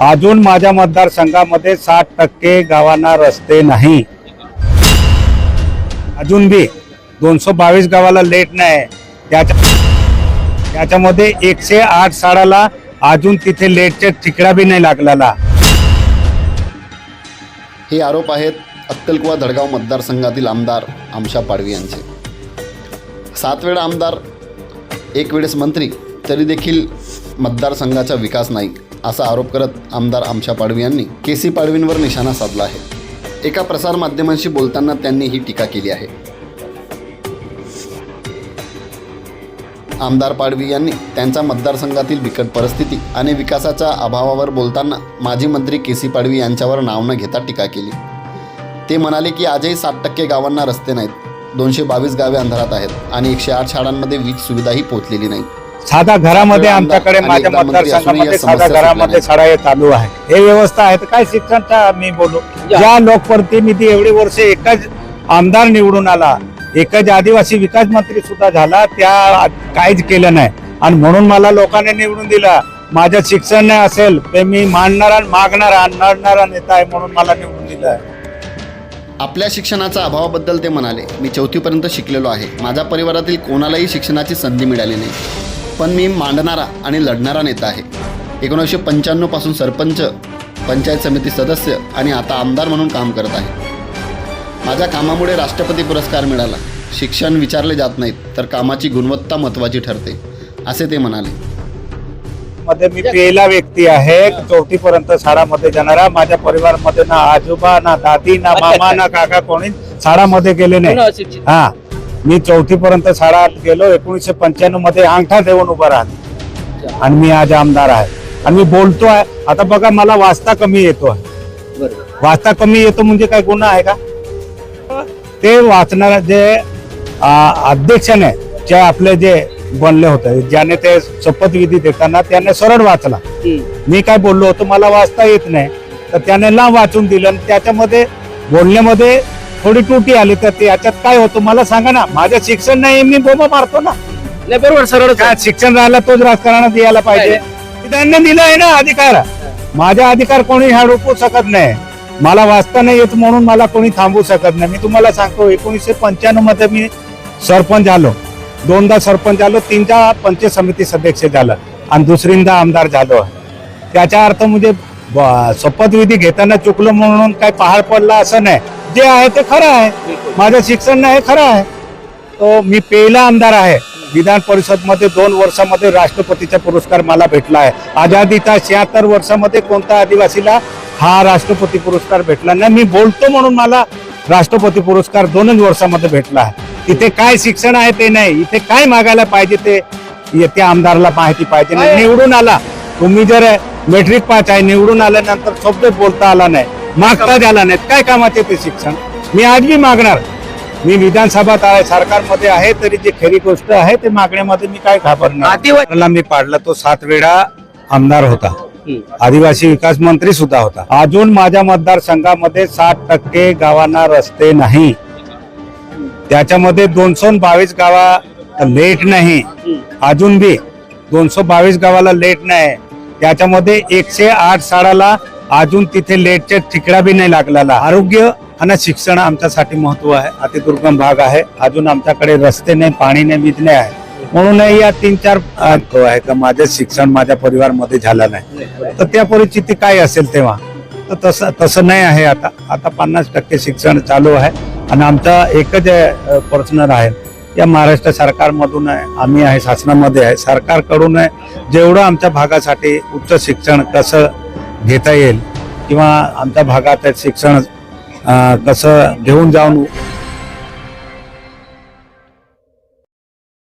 अजून माझ्या मतदारसंघामध्ये साठ टक्के गावांना रस्ते नाही. अजून बी दोनशे बावीस गावाला लेट नाही. त्याच्या त्याच्यामध्ये एकशे आठ शाळाला अजून तिथे लेटचे तिकडा बी नाही लागलेला. हे आरोप आहेत अक्कलकुवा धडगाव मतदारसंघातील आमदार आमशा पाडवी यांचे. सात वेळा आमदार एक वेळेस मंत्री तरी देखील मतदारसंघाचा विकास नाही. असा आरोप करत आमदार आमशा पाडवी यांनी के सी पाडवींवर निशाणा साधला आहे. एका प्रसारमाध्यमांशी बोलताना त्यांनी ही टीका केली आहे. आमदार पाडवी यांनी त्यांच्या मतदारसंघातील बिकट परिस्थिती आणि विकासाच्या अभावावर बोलताना माजी मंत्री के सी पाडवी यांच्यावर नाव न घेता टीका केली. ते म्हणाले की आजही साठ टक्के गावांना रस्ते नाहीत. दोनशे बावीस गावे अंधारात आहेत आणि एकशे आठ शाळांमध्ये वीज सुविधाही पोहोचलेली नाही. साधा घरामध्ये आमच्याकडे माझ्या मतदारसंघामध्ये साधा घरामध्ये शाळा हे चालू आहे. हे व्यवस्था आहे. तर काय शिक्षणचा मी बोलू? ज्या लोकप्रतिनिधी एवढी वर्षे एकच आमदार निवडून आला एकच आदिवासी विकास मंत्री सुद्धा झाला त्या काहीच केलं नाही. आणि म्हणून मला लोकांनी निवडून दिला. माझं शिक्षण नाही असेल ते मी मांडणारा मागणारा नडणारा नेता आहे म्हणून मला निवडून दिलं. आहे आपल्या शिक्षणाच्या अभावाबद्दल ते म्हणाले मी चौथीपर्यंत शिकलेलो आहे. माझ्या परिवारातील कोणालाही शिक्षणाची संधी मिळाली नाही. पण मी मांडणारा आणि लढणारा नेता आहे. एकोणीसशे पंच्याण्णवपासून सरपंच पंचायत समिती सदस्य आणि आता आमदार म्हणून काम करत आहे. माझ्या कामामुळे राष्ट्रपती पुरस्कार मिळाला. शिक्षण विचारले जात नाहीत तर कामाची गुणवत्ता महत्त्वाची ठरते असे ते म्हणाले. मध्ये मी पहिला व्यक्ती आहे चौथी पर्यंत शाळामध्ये जाणारा. माझ्या परिवारामध्ये ना आजोबा ना दादी ना मामा ना काका कोणी शाळामध्ये गेले नाही. हा. मी चौथी पर्यंत शाळात गेलो एकोणीसशे पंच्याण्णवमध्ये अंगठा देऊन उभा राहतो. आणि मी आज आमदार आहे. आणि मी बोलतोय आता बघा मला वाचता कमी येतो बरोबर. वाचता कमी येतो म्हणजे काय गुन्हा आहे का? ते वाचणारा जे अध्यक्षाने जे आपले जे बनले होते ज्याने ते शपथविधी देताना त्याने सरळ वाचला. मी काय बोललो होतो मला वाचता येत नाही. तर त्याने लांब वाचून दिलं आणि त्याच्यामध्ये बोलण्यामध्ये थोडी त्रुटी आली तर ते याच्यात काय होतं मला सांगा ना. माझं शिक्षण नाही मी बोबा मारतो ना. नाही बरोबर सरळ काय शिक्षण राहिला तोच राजकारणात द्यायला पाहिजे. त्यांनी दिलं आहे ना अधिकार. माझा अधिकार कोणी ह्या रोखू शकत नाही. मला वाचता नाही येत म्हणून मला कोणी थांबवू शकत नाही. मी तुम्हाला सांगतो एकोणीसशे पंच्याण्णवमध्ये मी सरपंच झालो. दोनदा सरपंच झालो तीनदा पंचायत समिती सदस्य झालं आणि दुसरींदा आमदार झालो. त्याचा अर्थ म्हणजे शपथविधी घेताना चुकलो म्हणून काय पहाड पडला असं नाही. जे आहे ते खरं आहे. माझं शिक्षण नाही हे खरं आहे. तो मी पहिला आमदार आहे. विधान परिषदमध्ये दोन वर्षामध्ये राष्ट्रपतीचा पुरस्कार मला भेटला आहे. आझादीच्या शहात्तर वर्षामध्ये कोणत्या आदिवासीला हा राष्ट्रपती पुरस्कार भेटला नाही. मी बोलतो म्हणून मला राष्ट्रपती पुरस्कार दोनच वर्षामध्ये भेटला आहे. तिथे काय शिक्षण आहे ते नाही. इथे काय मागायला पाहिजे ते त्या आमदारला माहिती पाहिजे नाही. निवडून आला. तुम्ही जर मेट्रिक पास आहे निवडून आल्यानंतर शब्द बोलता आला नाही. मागता झाला नाही काय कामाचे ते शिक्षण? मी आज बी मागणार. मी विधानसभात आहे सरकारमध्ये आहे तरी जी खरी गोष्ट आहे ते मागण्यामध्ये मी काय घाबरणार? मी पाडला तो सात वेळा आमदार होता. आदिवासी विकास मंत्री सुद्धा होता. अजून माझ्या मतदारसंघामध्ये साठ टक्के गावांना रस्ते नाही. त्याच्यामध्ये दोनशे बावीस गावा लेट नाही. अजून बी दोनशे बावीस गावाला लेट नाही. त्याच्यामध्ये एकशे आठ शाळाला अजून तिथे लेटच्या ठिकडा बी नाही लागलेला. आरोग्य आणि शिक्षण आमच्यासाठी महत्त्व आहे. अतिदुर्गम भाग आहे. अजून आमच्याकडे रस्ते नाही पाणी नाही वीज नाही आहे. म्हणून या तीन चार अ, आहे का माझं शिक्षण माझ्या परिवारमध्ये झालं नाही. तर त्या परिस्थिती काय असेल तेव्हा? तर तसं तसं नाही आहे आता. आता पन्नास टक्के शिक्षण चालू आहे. आणि आमचा एकच पर्सनल आहे या महाराष्ट्र सरकारमधून आहे आम्ही आहे शासनामध्ये आहे. सरकारकडून आहे जेवढं आमच्या भागासाठी उच्च शिक्षण कसं घेता येईल किंवा आमच्या भागात शिक्षण कसं घेऊन जाऊन